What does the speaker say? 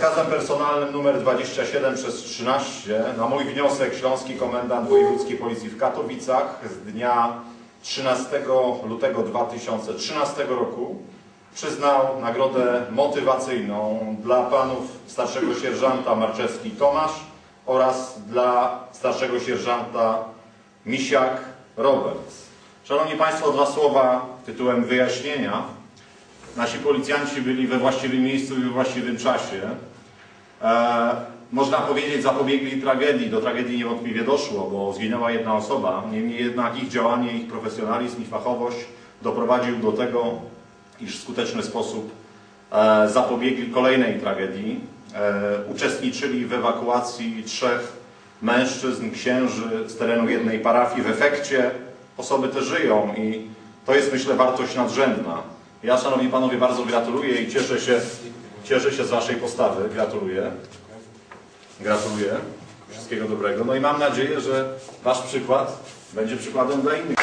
Rozkazem personalnym numer 27 przez 13 na mój wniosek Śląski Komendant Wojewódzkiej Policji w Katowicach z dnia 13 lutego 2013 roku przyznał nagrodę motywacyjną dla panów starszego sierżanta Marczewski Tomasz oraz dla starszego sierżanta Misiak Robert. Szanowni Państwo, dwa słowa tytułem wyjaśnienia. Nasi policjanci byli we właściwym miejscu i we właściwym czasie. E, można powiedzieć, zapobiegli tragedii. Do tragedii niewątpliwie doszło, bo zginęła jedna osoba. Niemniej jednak ich działanie, ich profesjonalizm i fachowość doprowadził do tego, iż w skuteczny sposób e, zapobiegli kolejnej tragedii. E, uczestniczyli w ewakuacji trzech mężczyzn, księży z terenu jednej parafii. W efekcie osoby te żyją i to jest myślę wartość nadrzędna. Ja, Szanowni Panowie, bardzo gratuluję i cieszę się, cieszę się z Waszej postawy. Gratuluję. Gratuluję. Wszystkiego dobrego. No i mam nadzieję, że Wasz przykład będzie przykładem dla innych.